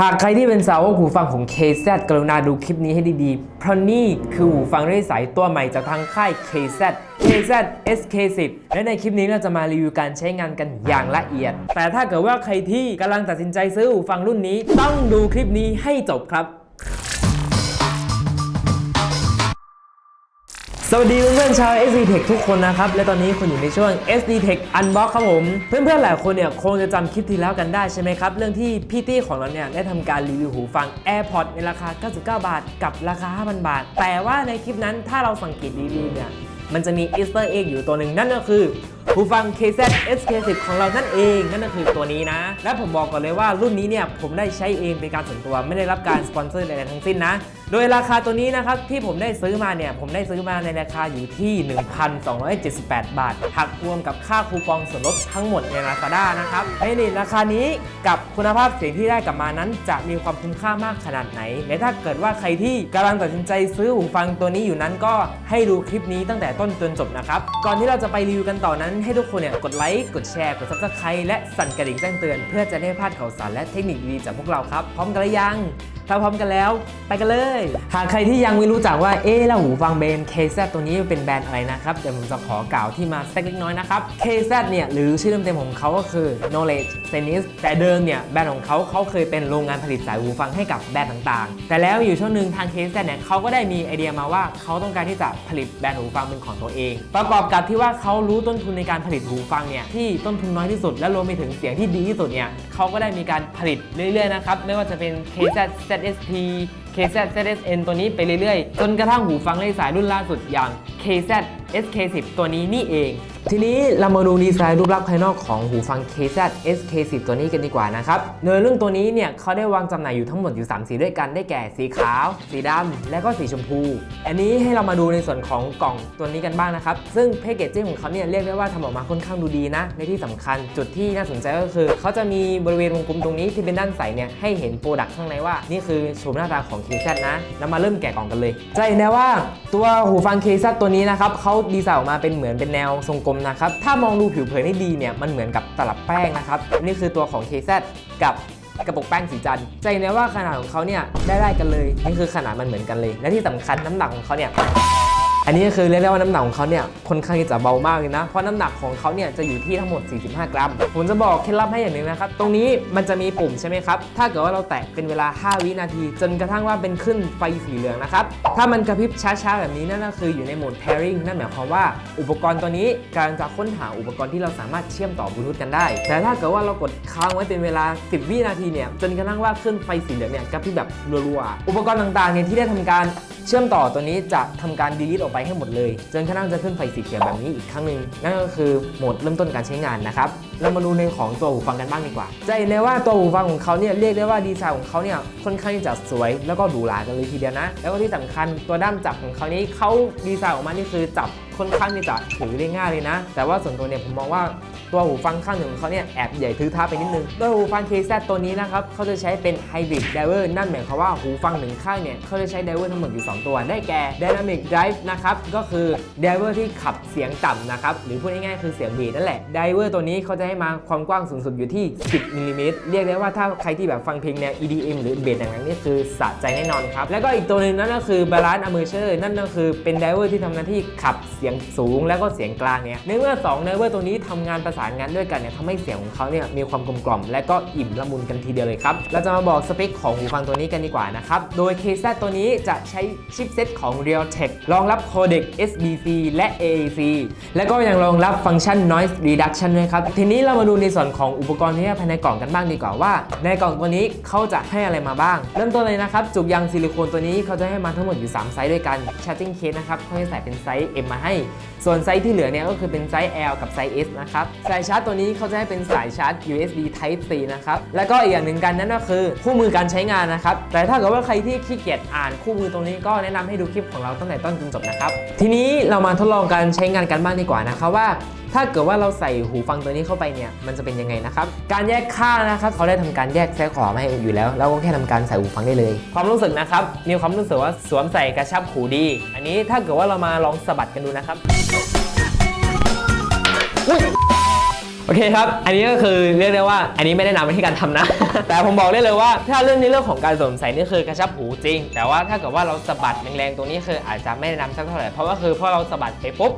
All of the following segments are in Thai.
หากใครที่เป็นสาวกหูฟังของ KZ กรุณาดูคลิปนี้ให้ดีๆ เพราะนี่คือหูฟังไร้สายตัวใหม่จากทางค่าย KZ KZ SK10 และในคลิปนี้เราจะมารีวิวการใช้งานกันอย่างละเอียด แต่ถ้าเกิดว่าใครที่กำลังตัดสินใจซื้อหูฟังรุ่นนี้ ต้องดูคลิปนี้ให้จบครับ สวัสดีเพื่อนๆชาว SD Tech ทุกคนนะครับ และตอนนี้คุณอยู่ในช่วง SD Tech Unbox ครับผม เพื่อนๆหลายคนเนี่ยคงจะจำคลิปที่แล้วกันได้ใช่ไหมครับ เรื่องที่พี่ตี้ของเราเนี่ยได้ทำการรีวิวหูฟัง AirPods ในราคา 99 บาท กับราคา 5,000 บาท แต่ว่าในคลิปนั้นถ้าเราสังเกตดีๆเนี่ยมันจะมี Easter egg อยู่ตัวหนึ่งนั่นก็คือ หูฟัง KZ SK10 ของเรานั่นเองนั่นก็คือตัวนี้นะ และผมบอกก่อนเลยว่ารุ่นนี้เนี่ยผมได้ใช้เองเป็นการส่วนตัวไม่ได้รับการสปอนเซอร์ใดๆทั้งสิ้นนะ โดยราคาตัวนี้นะครับที่ผมได้ซื้อมาเนี่ยผมได้ซื้อมาในราคาอยู่ที่ 1,278 บาทหักรวมกับค่าคูปองส่วนลดทั้งหมดใน Lazada นะครับไอ้นี่ราคานี้กับคุณภาพเสียงที่ได้กลับมานั้น จะมีความคุ้มค่ามากขนาดไหน และถ้าเกิดว่าใครที่กำลังตัดสินใจซื้อหูฟังตัวนี้อยู่นั้นก็ให้ดูคลิปนี้ตั้งแต่ต้นจนจบนะครับก่อนที่เราจะไปรีวิวกันต่อนั้นให้ทุกคนเนี่ยกดไลค์กดแชร์กด subscribe และสั่นกระดิ่งแจ้งเตือน เพื่อจะได้ไม่พลาดข่าวสารและเทคนิคดีๆจากพวกเราครับ พร้อมกันหรือยังถ้าพร้อมกันแล้ว ไปกันเลย หากใครที่ยังไม่รู้จักว่า เอ๊ะแล้วหูฟังเบน KZ ตัวนี้เป็นแบรนด์อะไรนะครับ เดี๋ยวผมจะขอกล่าวที่มาสักเล็กน้อยนะครับ KZ เนี่ยหรือชื่อเต็มๆของเขาก็คือ Knowledge Tennis แต่เดิมเนี่ยแบรนด์ของเขาเขาเคยเป็นโรงงานผลิตสายหูฟังให้กับแบรนด์ต่างๆ แต่แล้วอยู่ช่วงหนึ่งทาง KZ เนี่ยเขาก็ได้มีไอเดียมาว่าเขาต้องการที่จะผลิตแบรนด์หูฟังเป็นของตัวเอง ประกอบกับที่ว่าเขารู้ต้นทุนในการผลิตหูฟังเนี่ยที่ต้นทุนน้อยที่สุด และรวมไปถึงเสียงที่ดีที่สุดเนี่ยเขาก็ได้มีการผลิตเรื่อยๆนะครับไม่ว่าจะเป็น KZ KZSP KZ ZSN ตัวนี้ไปเรื่อยๆ จนกระทั่งหูฟังไร้สายรุ่นล่าสุดอย่าง KZ SK10 ตัวนี้นี่เอง ทีนี้เรามาดูดีไซน์รูปลักษณ์ภายนอกของหูฟัง KZ SK10 ตัวนี้กันดีกว่านะครับโดยเรื่องตัวนี้เนี่ยเขาได้วางจำหน่ายอยู่ทั้งหมดอยู่ 3 สีด้วยกันได้แก่สีขาว สีดำและก็สีชมพู อันนี้ให้เรามาดูในส่วนของกล่องตัวนี้กันบ้างนะครับซึ่งแพคเกจจิ้งของเขาเนี่ยเรียกได้ว่าทำออกมาค่อนข้างดูดีนะในที่สำคัญจุดที่น่าสนใจก็คือเขาจะมีบริเวณวงกลมตรงนี้ที่เป็นด้านใสเนี่ยให้เห็นโปรดักต์ข้างในว่านี่คือโฉมหน้าตาของ KZ นะแล้วมาเริ่มแกะกล่องกันเลยจะเห็นได้ว่าตัวหูฟัง KZ ตัวนี้นะครับเขาดีไซน์ออกมาเป็นเหมือนเป็นแนวทรงกลมนะครับ ถ้ามองดูผิวเผินให้ดีเนี่ยมันเหมือนกับตลับแป้งนะครับ นี่คือตัวของ KZ กับกระปุกแป้งสีจันใจะเห็นได้ว่าขนาดของเขาเนี่ยได้ได้กันเลยนี่คือขนาดมันเหมือนกันเลย และที่สำคัญน้ำหนักของเขาเนี่ย อันนี้ก็คือเรียกได้ว่าน้ำหนักของเขาเนี่ยค่อนข้างที่จะเบามากเลยนะ เพราะน้ำหนักของเขาเนี่ยจะอยู่ที่ทั้งหมด 45 กรัม ผมจะบอกเคล็ดลับให้อย่างหนึ่งนะครับ ตรงนี้มันจะมีปุ่มใช่ไหมครับ ถ้าเกิดว่าเราแตะเป็นเวลา 5 วินาที จนกระทั่งว่าเป็นขึ้นไฟสีเหลืองนะครับ ถ้ามันกระพริบช้าๆ แบบนี้นั่นก็คืออยู่ในโหมด pairing นั่นหมายความว่าอุปกรณ์ตัวนี้กำลังจะค้นหาอุปกรณ์ที่เราสามารถเชื่อมต่อบลูทูธกันได้ แต่ถ้าเกิดว่าเรากดค้างไว้เป็นเวลา 10 วินาทีเนี่ยจนกระทั่งว่าขึ้นไฟสีเหลืองเนี่ยกระพริบแบบรัวๆ อุปกรณ์ต่างๆเนี่ยที่ได้ทำการ เชื่อมต่อตัวนี้จะทำการ delete ออกไปให้หมดเลย จนกระทั่งจะขึ้นไฟสีเขียวแบบนี้อีกครั้งหนึ่งนั่นก็คือโหมดเริ่มต้นการใช้งานนะครับเรามาดูในของตัวหูฟังกันบ้างดีกว่า จะเห็นได้ว่าตัวหูฟังของเขาเนี่ยเรียกได้ว่าดีไซน์ของเขาเนี่ยค่อนข้างจะสวย แล้วก็หรูหรากันเลยทีเดียวนะ แล้วก็ที่สำคัญตัวด้ามจับของเขานี้เขาดีไซน์ออกมานี่คือจับค่อนข้างที่จะถือได้ง่ายเลยนะ แต่ว่าส่วนตัวเนี่ยผมมองว่า ตัวหูฟังข้างหนึ่งของเขาเนี่ยแอบใหญ่ถือท้าไปนิดนึงโดยหูฟัง KZ ตัวนี้นะครับเขาจะใช้เป็น Hybrid Driver นั่นหมายความว่าหูฟังหนึ่งข้างเนี่ยเขาจะใช้ Driver ทั้งหมดอยู่ 2 ตัว ได้แก่ Dynamic Drive นะครับก็คือ Driver ที่ขับเสียงต่ำนะครับหรือพูดง่ายๆคือเสียงเบสนั่นแหละ Driver ตัวนี้เขาจะให้มาความกว้างสูงสุดอยู่ที่ 10มิลลิเมตรเรียกได้ว่าถ้าใครที่แบบฟังเพลงแนว EDM หรือเบสอย่างนั้นนี่คือสะใจแน่นอนครับแล้วก็อีกตัวหนึงนั่นก็คือ Balance Amateur นั่นก็คือเป็น Driver ที่ทำหน้าที่ขับเสียงสูง แล้วก็เสียงกลางเนี่ยในเมื่อ2 Driver ตัวนี้ทำงานประสานงานด้วยกันเนี่ยทำให้เสียงของเขาเนี่ยมีความกลมกล่อม และก็อิ่มละมุนกันทีเดียวเลยครับเราจะมาบอกสเปคของหูฟังตัวนี้กันดีกว่านะครับโดย KZ ตัวนี้จะใช้ชิปเซตของ Realtek รองรับโคเด็ก SBC และ AAC และก็ยังรองรับฟังก์ชัน Noise Reduction ด้วยครับทีนี้เรามาดูในส่วนของอุปกรณ์ที่ภายในกล่องกันบ้างดีกว่าว่า ในกล่องตัวนี้เขาจะให้อะไรมาบ้าง เริ่มต้นเลยนะครับจุกยางซิลิโคนตัวนี้เขาจะให้มาทั้งหมดอยู่ 3 ไซส์ด้วยกัน Charging case นะครับเขาจะใส่เป็นไซส์ M มาให้ ส่วนไซส์ที่เหลือเนี่ยก็คือเป็นไซส์ L กับไซส์ S นะครับสายชาร์จตัวนี้เขาจะให้เป็นสายชาร์จ USB Type C นะครับ แล้วก็อีกอย่างหนึ่งกันนั่นก็คือ คู่มือการใช้งานนะครับ แต่ถ้าเกิดว่าใครที่ขี้เกียจอ่านคู่มือตรงนี้ก็แนะนำให้ดูคลิปของเราตั้งแต่ต้นจนจบนะครับ ทีนี้เรามาทดลองการใช้งานกันบ้างดีกว่านะครับว่าถ้าเกิดว่าเราใส่หูฟังตัวนี้เข้าไปเนี่ย มันจะเป็นยังไงนะครับ การแยกข้านะครับ เขาได้ทำการแยกแซกขอมาให้อยู่แล้วแล้วก็แค่ทำการใส่หูฟังได้เลย ความรู้สึกนะครับ มีความรู้สึกว่าสวมใส่กระชับหูดี อันนี้ถ้าเกิดว่าเรามาลองสะบัดกันดูนะครับ โอเคครับ อันนี้ก็คือเรียกได้ว่า อันนี้ไม่ได้นำวิธีการทำนะ แต่ผมบอกได้เลยว่า ถ้าเรื่องในเรื่องของการสวมใส่นี่คือกระชับหูจริง แต่ว่าถ้าเกิดว่าเราสะบัดแรงๆตรงนี้คืออาจจะไม่แนะนำสักเท่าไหร่ เพราะว่าคือพอเราสะบัดไปปุ๊บ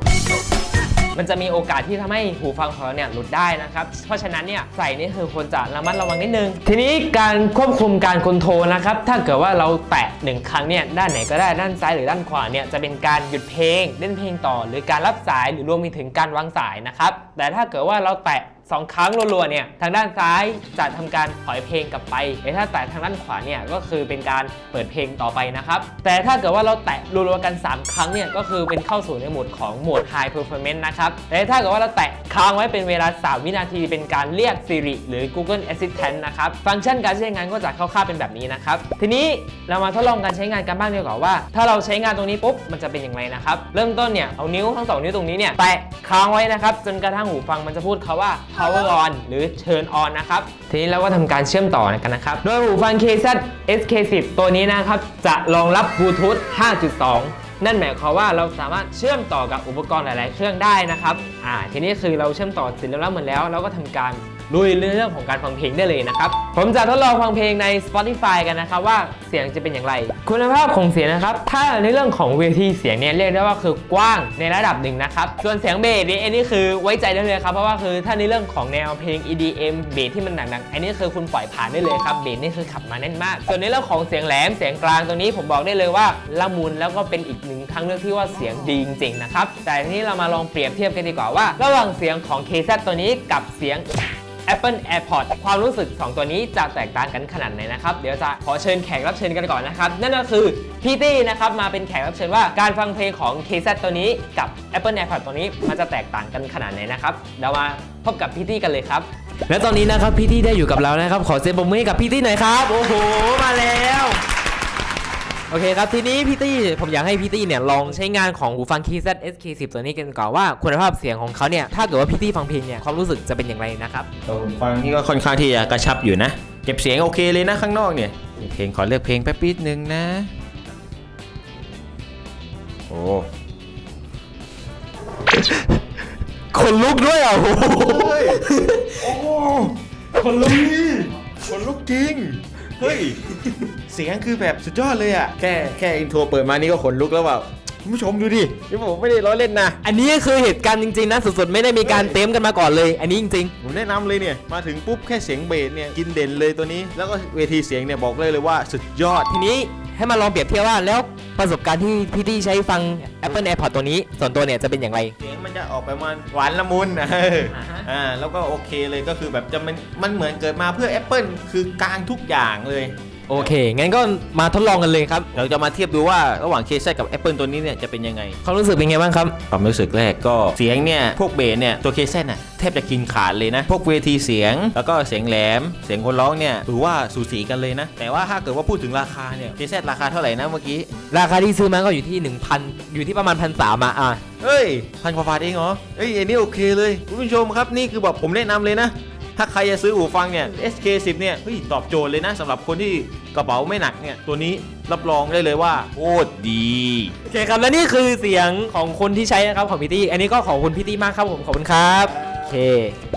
มันจะมีโอกาสที่ทำให้หูฟังของเราเนี่ยหลุดได้นะครับ เพราะฉะนั้นเนี่ยใส่นี่คือควรจะระมัดระวังนิดนึง ทีนี้การควบคุมการคอนโทรนะครับ ถ้าเกิดว่าเราแตะหนึ่งครั้งเนี่ยด้านไหนก็ได้ด้านซ้ายหรือด้านขวาเนี่ยจะเป็นการหยุดเพลงเล่นเพลงต่อ หรือการรับสายหรือรวมไปถึงการวางสายนะครับแต่ถ้าเกิดว่าเราแตะ สองครั้งรัวๆเนี่ยทางด้านซ้ายจะทำการถอยเพลงกลับไปแต่ถ้าแตะทางด้านขวาเนี่ยก็คือเป็นการเปิดเพลงต่อไปนะครับ แต่ถ้าเกิดว่าเราแตะรัวๆกัน 3 ครั้งเนี่ยก็คือเป็นเข้าสู่ในโหมดของโหมด High Performance นะครับ แต่ถ้าเกิดว่าเราแตะค้างไว้เป็นเวลา 3 วินาที เป็นการเรียก Siri หรือ Google Assistant นะครับ ฟังก์ชันการใช้งานก็จะคร่าวๆเป็นแบบนี้นะครับ ทีนี้เรามาทดลองการใช้งานกันบ้างดีกว่าว่า ถ้าเราใช้งานตรงนี้ปุ๊บมันจะเป็นอย่างไรนะครับ เริ่มต้นเนี่ยเอานิ้วทั้งสองนิ้วตรงนี้เนี่ยแตะค้างไว้นะครับจนกระทั่งหูฟังมันจะพูดคาว่า power on หรือ turn on นะครับ ทีนี้เราก็ทำการเชื่อมต่อกันนะครับ โดยหูฟัง KZ SK10 ตัวนี้นะครับ จะรองรับบลูทูธ5.2นั่นหมายความว่าเราสามารถเชื่อมต่อกับอุปกรณ์หลาย ๆ เครื่องได้นะครับ อ่า ทีนี้คือเราเชื่อมต่อเสร็จแล้วเหมือนแล้ว เราก็ทำการ ลุยเรื่องของการฟังเพลงได้เลยนะครับ ผมจะทดลองฟังเพลงใน Spotify กันนะครับว่าเสียงจะเป็นอย่างไร คุณภาพของเสียงนะครับ ถ้าในเรื่องของเวทีเสียงเนี่ยเรียกได้ว่าคือกว้างในระดับหนึ่งนะครับส่วนเสียงเบสนี่อันนี้คือไว้ใจได้เลยครับเพราะว่าคือถ้าในเรื่องของแนวเพลง EDM เบสที่มันหนักๆอันนี้คือคุณปล่อยผ่านได้เลยครับเบสนี่คือขับมาแน่นมาก ส่วนในเรื่องของเสียงแหลมเสียงกลางตรงนี้ผมบอกได้เลยว่าละมุนแล้วก็เป็นอีกหนึ่งทางเลือกที่ว่าเสียงดีจริงๆนะครับแต่ทีนี้เรามาลองเปรียบเทียบกันดีกว่าว่า ระหว่างเสียงของ KZ ตัวนี้กับเสียง Apple AirPods ความรู้สึก 2 ตัวนี้จะแตกต่างกันขนาดไหนนะครับ เดี๋ยวจะขอเชิญแขกรับเชิญกันก่อนนะครับ นั่นก็คือพี่ตี้นะครับมาเป็นแขกรับเชิญว่าการฟังเพลงของ KZ ตัวนี้กับ Apple AirPods ตัวนี้มันจะแตกต่างกันขนาดไหนนะครับเดี๋ยวมาพบกับพี่ตี้กันเลยครับ และตอนนี้นะครับพี่ตี้ได้อยู่กับเรานะครับ ขอเสียงปรบมือให้กับพี่ตี้หน่อยครับ โอ้โห มาแล้ว โอเคครับ ทีนี้พี่ตี้ผมอยากให้พี่ตี้เนี่ยลองใช้งานของหูฟัง KZ SK10 ตัวนี้กันก่อนว่าคุณภาพเสียงของเขาเนี่ยถ้าเกิดว่าพี่ตี้ฟังเพลงเนี่ยความรู้สึกจะเป็นอย่างไรนะครับตัวฟังนี่ก็ค่อนข้างที่จะกระชับอยู่นะ เก็บเสียงโอเคเลยนะข้างนอกเนี่ยเพลงขอเลือกเพลงแป๊บนิดนึงนะ โอ้คนลุกด้วยอะโอ้โหโอ้โหคนลุกนี่คนลุกจริง เฮ้ย เสียงคือแบบสุดยอดเลยอะ แค่แค่อินโทรเปิดมานี่ก็ขนลุกแล้วแบบคุณผู้ชมดูดินี่ผมไม่ได้ล้อเล่นนะ อันนี้คือเหตุการณ์จริงๆนะสดๆไม่ได้มีการเต็มกันมาก่อนเลย อันนี้จริงผมแนะนำเลยเนี่ย มาถึงปุ๊บแค่เสียงเบสเนี่ย กินเด่นเลยตัวนี้ แล้วก็เวทีเสียงเนี่ยบอกเลยเลยว่าสุดยอดๆทีนี้ ให้มาลองเปรียบเทียบว่าแล้วประสบการณ์ที่พี่ตี้ใช้ฟัง Apple AirPods ตัวนี้ ส่วนตัวเนี่ยจะเป็นอย่างไร เสียงมันจะออกไปประมันหวานละมุนเอออ่าฮะ อ่าแล้วก็โอเคเลยก็คือแบบจะมันมันเหมือนเกิดมาเพื่อ Apple คือกลางทุกอย่างเลย โอเค งั้นก็มาทดลองกันเลยครับ เราจะมาเทียบดูว่าระหว่างเคสกับ Apple ตัวนี้เนี่ยจะเป็นยังไงความรู้สึกเป็นไงบ้างครับ ความรู้สึกแรกก็เสียงเนี่ย พวกเบสเนี่ย ตัวเคสน่ะแทบจะกินขาดเลยนะ พวกเวทีเสียง แล้วก็เสียงแหลม เสียงคนร้องเนี่ยถือว่าสูสีกันเลยนะ แต่ว่าถ้าเกิดว่าพูดถึงราคาเนี่ยเคสราคาเท่าไหร่นะเมื่อกี้ ราคาที่ซื้อมาก็อยู่ที่ 1,000 อยู่ที่ประมาณพันสามอะเฮ้ยพันกว่าบาทเองเหรอเฮ้ยอันนี้โอเคเลยคุณผู้ชมครับนี่คือแบบผมแนะนำเลยนะ ถ้าใครจะซื้อหูฟังเนี่ย SK10 เนี่ยเฮ้ยตอบโจทย์เลยนะสำหรับคนที่กระเป๋าไม่หนักเนี่ยตัวนี้รับรองได้เลยว่าโคตรดีโอเคครับและนี่คือเสียงของคนที่ใช้นะครับของพี่ตี้อันนี้ก็ขอบคุณพี่ตี้มากครับผมขอบคุณครับโอเค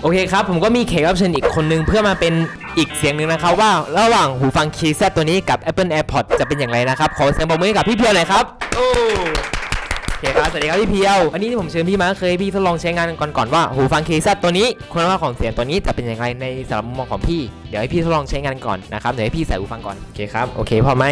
โอเคครับ ผมก็มีแขกรับเชิญอีกคนนึงเพื่อมาเป็นอีกเสียงหนึ่งนะครับว่าระหว่างหูฟัง KZ ตัวนี้กับ Apple AirPods จะเป็นอย่างไรนะครับขอเสียงปรบมือให้กับพี่เพียวหน่อยครับโอ้โอ เคครับสวัสดีครับพี่เพียว วันนี้ที่ผมเชิญพี่มาเคยพี่ทดลองใช้งานก่อนก่อนๆว่าหูฟัง KZ ตัวนี้คุณภาพของเสียงตัวนี้จะเป็นอย่างไรในสำหรับมุมมองของพี่ เดี๋ยวให้พี่ทดลองใช้งานก่อนนะครับเดี๋ยวให้พี่ใส่หูฟังก่อนโอเคครับโอเคพอไหม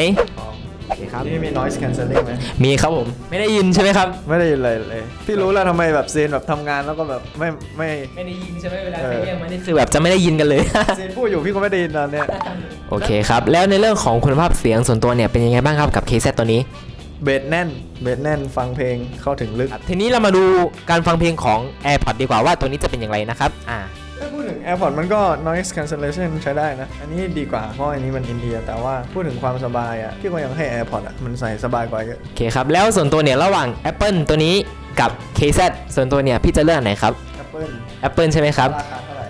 โอเคครับนี่มี noise cancelling ไหมมีครับผมไม่ได้ยินใช่ไหมครับ ไม่ได้ยินเลยเลย พี่รู้แล้วทำไมแบบเซนแบบทำงานแล้วก็แบบไม่ไม่ ไม่ได้ยินใช่ไหมเวลาเออใครเรียกมานี่คือแบบจะไม่ได้ยินกันเลย เซนพูดอยู่พี่ก็ไม่ได้ยินตอนเนี้ยโอเคครับแล้วในเรื่องของคุณภาพเสียงส่วนตัวเนี่ยเป็นยังไงบ้างครับกับ KZ ตัวนี้ เบสแน่น เบสแน่นฟังเพลงเข้าถึงลึกทีนี้เรามาดูการฟังเพลงของ AirPods ดีกว่าว่าตัวนี้จะเป็นอย่างไรนะครับอ่า ถ้าพูดถึง AirPods มันก็ noise cancellation ใช้ได้นะ อันนี้ดีกว่า เพราะอันนี้มันอินเดีย แต่ว่าพูดถึงความสบายอะพี่ก็ยังให้ AirPods อะมันใส่สบายกว่าเยอะ โอเคครับ แล้วส่วนตัวเนี่ย ระหว่าง Apple ตัวนี้กับ KZ ส่วนตัวเนี่ย พี่จะเลือกอันไหนครับ Apple Apple ใช่ไหมครับ ราคาเท่าไหร่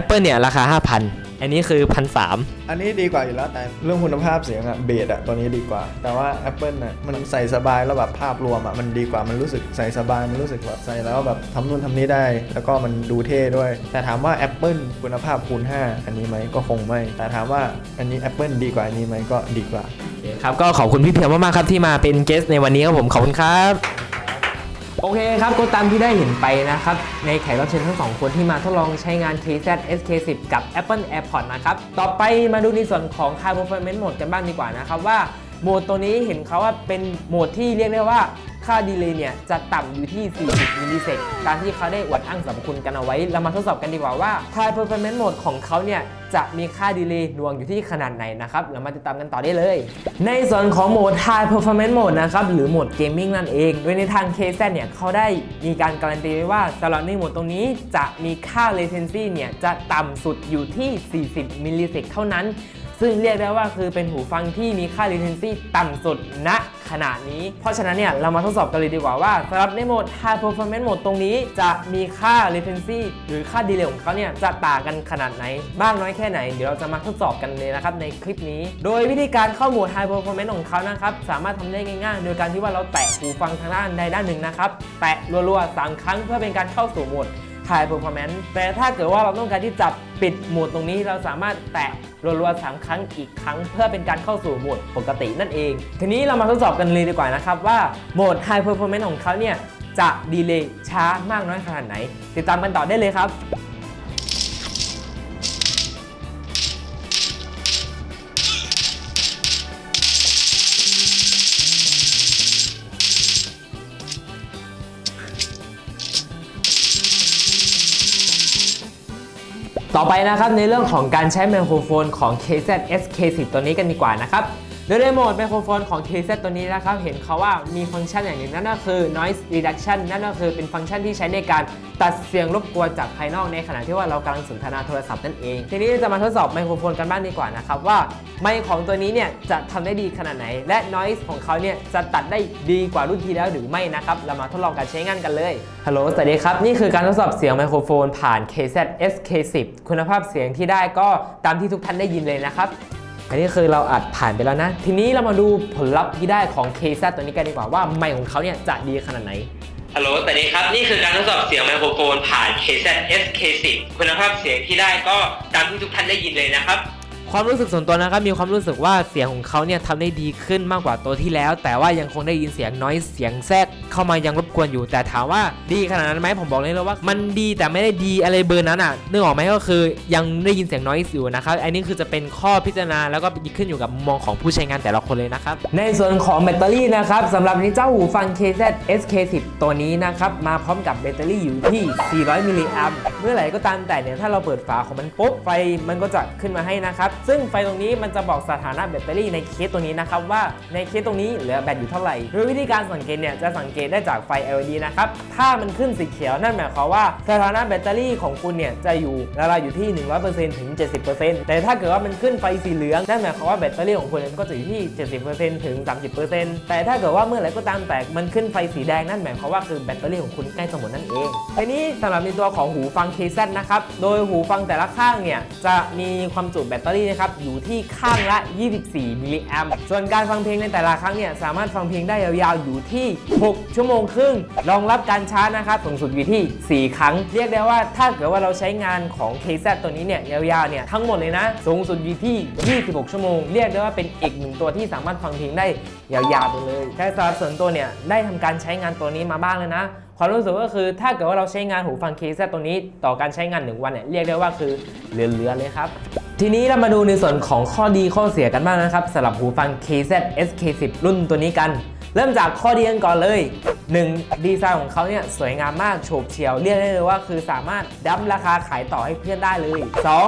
Apple เนี่ย ราคา 5,000 อันนี้คือพันสามอันนี้ดีกว่าอยู่แล้วแต่เรื่องคุณภาพเสียงอะเบสอะตัวนี้ดีกว่า แต่ว่า Apple น่ะมันใส่สบายแล้วแบบภาพรวมอะมันดีกว่ามันรู้สึกใส่สบายมันรู้สึกแบบใส่แล้วแบบทำนู่นทำนี่ได้ แล้วก็มันดูเท่ด้วย แต่ถามว่า Apple คุณภาพคูณ 5 อันนี้ไหมก็คงไม่ แต่ถามว่าอันนี้ Apple ดีกว่าอันนี้ไหมก็ดีกว่า ครับก็ขอบคุณพี่เพียวมากๆครับที่มาเป็นเกสในวันนี้ครับผมขอบคุณครับ โอเคครับก็ตามที่ได้เห็นไปนะครับ ในแขกรับเชิญทั้งสองคนที่มาทดลองใช้งาน KZ SK10 กับ Apple AirPods นะครับ ต่อไปมาดูในส่วนของ High Performance Mode กันบ้างดีกว่านะครับว่าโหมดตัวนี้เห็นเขาว่าเป็นโหมดที่เรียกได้ว่า ค่าดีเลย์เนี่ยจะต่ำอยู่ที่ 40 มิลลิเซกตามที่เขาได้อวดอ้างสรรพคุณกันเอาไว้ เรามาทดสอบกันดีกว่าว่า High Performance Mode ของเขาเนี่ยจะมีค่าดีเลย์หน่วงอยู่ที่ขนาดไหนนะครับ เรามาติดตามกันต่อได้เลย ในส่วนของโหมด High Performance Mode นะครับ หรือโหมด Gaming นั่นเอง โดยในทาง KZ เนี่ยเขาได้มีการการันตีไว้ว่าสำหรับในโหมดตรงนี้จะมีค่า latency เนี่ยจะต่ำสุดอยู่ที่ 40 มิลลิเซกเท่านั้น ซึ่งเรียกได้ว่าคือเป็นหูฟังที่มีค่า latency ต่ำสุดณ ขณะนี้ เพราะฉะนั้นเนี่ยเรามาทดสอบกันเลยดีกว่าว่าสำหรับในโหมด High Performance Mode ตรงนี้จะมีค่า latency หรือค่า delay ของเขาเนี่ยจะต่างกันขนาดไหนมากน้อยแค่ไหน เดี๋ยวเราจะมาทดสอบกันเลยนะครับในคลิปนี้ โดยวิธีการเข้าโหมด High Performance ของเขานะครับสามารถทำได้ง่ายๆ โดยการที่ว่าเราแตะหูฟังทางด้านใดด้านหนึ่งนะครับแตะรัวๆสามครั้งเพื่อเป็นการเข้าสู่โหมด High Performance แต่ถ้าเกิดว่าเราต้องการที่จะปิดโหมดตรงนี้เราสามารถแตะรัวๆ3ครั้งอีกครั้ง เพื่อเป็นการเข้าสู่โหมดปกตินั่นเอง ทีนี้เรามาทดสอบกันเลยดีกว่านะครับว่าโหมด High Performance ของเขาเนี่ยจะดีเลย์ช้ามากน้อยขนาดไหน ติดตามกันต่อได้เลยครับ ต่อไปนะครับในเรื่องของการใช้ไมโครโฟนของ KZ SK10 ตัวนี้กันดีกว่านะครับ โดยในโหมดไมโครโฟนของ KZ ตัวนี้นะครับ เห็นเขาว่ามีฟังก์ชันอย่างหนึ่งนั่นก็คือ noise reduction นั่นก็คือเป็นฟังก์ชันที่ใช้ในการตัดเสียงรบกวนจากภายนอกในขณะที่ว่าเรากำลังสนทนาโทรศัพท์นั่นเอง ทีนี้จะมาทดสอบไมโครโฟนกันบ้างดีกว่านะครับว่าไมค์ของตัวนี้เนี่ยจะทำได้ดีขนาดไหน และ noise ของเขาเนี่ยจะตัดได้ดีกว่ารุ่นที่แล้วหรือไม่นะครับ เรามาทดลองการใช้งานกันเลยฮัลโหลสวัสดีครับ นี่คือการทดสอบเสียงไมโครโฟนผ่าน KZ SK10 คุณภาพเสียงที่ได้ก็ตามที่ทุกท่านได้ยินเลยนะครับ อันนี้คือเราอัดผ่านไปแล้วนะ ทีนี้เรามาดูผลลัพธ์ที่ได้ของ k ซตัวนี้กันดีกว่าว่าไมค์ของเขาเนี่ยจะดีขนาดไหนฮัลโหลสวัสดีครับ นี่คือการทดสอบเสียงไมโครโฟนผ่าน KZ SK10 คุณภาพเสียงที่ได้ก็ตามที่ทุกท่านได้ยินเลยนะครับ ความรู้สึกส่วนตัวนะครับมีความรู้สึกว่าเสียงของเขาเนี่ยทำได้ดีขึ้นมากกว่าตัวที่แล้ว แต่ว่ายังคงได้ยินเสียงน้อยเสียงแทรกเข้ามายังรบกวนอยู่ แต่ถามว่าดีขนาดนั้นไหมผมบอกเลยเลยว่า มันดีแต่ไม่ได้ดีอะไรเบอร์นั้นอะนึกออกไหมก็คือยังได้ยินเสียงน้อยอยู่นะครับอันนี้คือจะเป็นข้อพิจารณาแล้วก็ขึ้นอยู่กับมุมมองของผู้ใช้งานแต่ละคนเลยนะครับในส่วนของแบตเตอรี่นะครับสำหรับในเจ้าหูฟัง KZ SK10 ตัวนี้นะครับมาพร้อมกับแบตเตอรี่อยู่ที่ 400 มิลลิแอมป์เมื่อไหร่ก็ตามแต่เนี่ยถ้าเราเปิดฝาของมันปุ๊บไฟมันก็จะขึ้นมาให้นะครับซึ่งไฟตรงนี้มันจะบอกสถานะแบตเตอรี่ในเคสตัวนี้นะครับว่าในเคสตรงนี้เหลือแบตอยู่เท่าไหร่โดยวิธีการสังเกตเนี่ยจะสังเกตได้จากไฟ LED นะครับถ้ามันขึ้นสีเขียวนั่นหมายความว่าสถานะแบตเตอรี่ของคุณเนี่ยจะอยู่ราวๆอยู่ที่ 100%ถึง 70%แต่ถ้าเกิดว่ามันขึ้นไฟสีเหลืองนั่นหมายความว่าแบตเตอรี่ของคุณก็จะอยู่ที่ 70%ถึง 30%แต่ถ้าเกิดว่าเมื่อไหร่ก็ตามแต่มันขึ้นไฟสีแดงนั่นหมายความว่าคือแบตเตอรี่ของคุณใกล้จะหมดนั่นเองทีนี้สำหรับในตัวของหูฟัง KZ นะครับโดยหูฟังแต่ละข้างเนี่ยจะมีความจุแบตเตอรี่นะครับอยู่ที่ข้างละ 24 มิลลิแอมป์ส่วนการฟังเพลงในแต่ละครั้งเนี่ยสามารถฟังเพลงได้ยาวๆอยู่ที่ 6 ชั่วโมงครึ่ง รองรับการชาร์จนะครับสูงสุดอยู่ที่ 4 ครั้ง เรียกได้ว่าถ้าเกิดว่าเราใช้งานของ KZ ตัวนี้เนี่ยยาวๆเนี่ยทั้งหมดเลยนะ สูงสุดอยู่ที่ 26 ชั่วโมง เรียกได้ว่าเป็นอีกหนึ่งตัวที่สามารถฟังเพลงได้ยาวๆไปเลยแต่สำหรับส่วนตัวเนี่ยได้ทำการใช้งานตัวนี้มาบ้างเลยนะ ความรู้สึกก็คือถ้าเกิดว่าเราใช้งานหูฟังเคสตัวนี้ต่อการใช้งาน 1 วันเนี่ยเรียกได้ว่าคือเหลือๆเลยครับ ทีนี้เรามาดูในส่วนของข้อดีข้อเสียกันบ้างนะครับสำหรับหูฟัง KZ SK10 รุ่นตัวนี้กัน เริ่มจากข้อดีกันก่อนเลย 1. ดีไซน์ของเขาเนี่ยสวยงามมากโฉบเฉี่ยว เรียกได้เลยว่าคือสามารถดั้มราคาขายต่อให้เพื่อนได้เลย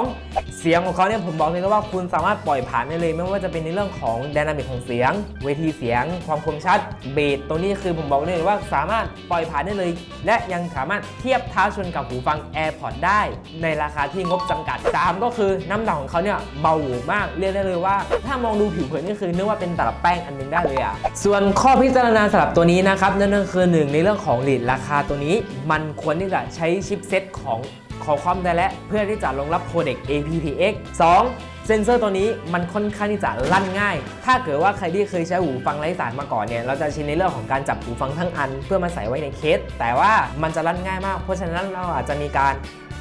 2. เสียงของเขาเนี่ยผมบอกเลยว่าคุณสามารถปล่อยผ่านได้เลย ไม่ว่าจะเป็นในเรื่องของดินามิกของเสียง เวทีเสียง ความคมชัดเบสตัวนี้คือผมบอกเลยว่าสามารถปล่อยผ่านได้เลย และยังสามารถเทียบท้าชนกับหูฟัง AirPods ได้ ในราคาที่งบจำกัด 3 ก็คือน้ำหนักของเขาเนี่ยเบาหวมากเรียกได้เลยว่า ถ้ามองดูผิวเผินนี่คือนึกว่าเป็นตลับแป้งอันหนึงได้เลยอะส่วนข้อพิจารณาสำหรับตัวนี้นะครับนั่นก็คือหนึ่งในเรื่องของลีดราคาตัวนี้ มันควรที่จะใช้ชิปเซ็ตของขอความได้และเพื่อที่จะรองรับโคเด็ก aptX 2เซนเซอร์ตัวนี้มันค่อนข้างที่จะลั่นง่าย ถ้าเกิดว่าใครที่เคยใช้หูฟังไร้สายมาก่อนเนี่ย เราจะชินในเรื่องของการจับหูฟังทั้งอัน เพื่อมาใส่ไว้ในเคส แต่ว่ามันจะลั่นง่ายมาก เพราะฉะนั้นเราอาจจะมีการ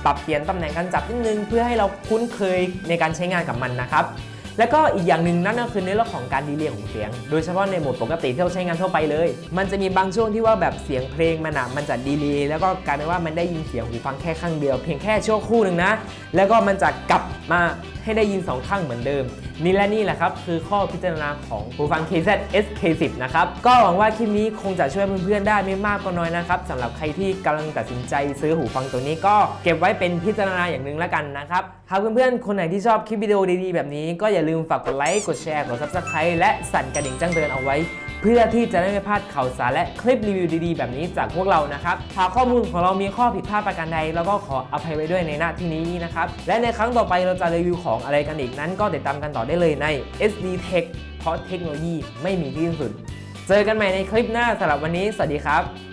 ปรับเปลี่ยนตำแหน่งการจับนิดนึง เพื่อให้เราคุ้นเคยในการใช้งานกับมันนะครับ แล้วก็อีกอย่างหนึ่งนั่นก็คือในเรื่องของการดีเลย์ของเสียง โดยเฉพาะในโหมดปกติที่เราใช้งานทั่วไปเลย มันจะมีบางช่วงที่ว่าแบบเสียงเพลงมันอะมันจะดีเลย์แล้วก็กลายเป็นว่ามันได้ยินเสียงหูฟังแค่ข้างเดียว เพียงแค่ชั่วครู่หนึ่งนะ แล้วก็มันจะกลับมา ให้ได้ยินสองข้างเหมือนเดิม นี่และนี่แหละครับ คือข้อพิจารณาของหูฟัง KZ SK10 นะครับ ก็หวังว่าคลิปนี้คงจะช่วยเพื่อนๆ ได้ไม่มากก็น้อยนะครับสำหรับใครที่กำลังตัดสินใจซื้อหูฟังตัวนี้ก็เก็บไว้เป็นพิจารณาอย่างหนึ่งแล้วกันนะครับหากเพื่อนๆ คนไหนที่ชอบคลิปวิดีโอดีๆ แบบนี้ก็อย่าลืมฝากกดไลค์กดแชร์กด Subscribe และสั่นกระดิ่งแจ้งเตือนเอาไว้ พื่อที่จะได้ไม่พลาดข่าวสารและคลิปรีวิวดีๆ แบบนี้จากพวกเรานะครับหากข้อมูลของเรามีข้อผิดพลาดประการใดเราก็ขออภัยไว้ด้วยในหน้าที่นี้นะครับและในครั้งต่อไปเราจะรีวิวของอะไรกันอีกนั้น ก็ติดตามกันต่อได้เลยใน SD Tech เพราะเทคโนโลยีไม่มีที่สิ้นสุด เจอกันใหม่ในคลิปหน้าสำหรับวันนี้ สวัสดีครับ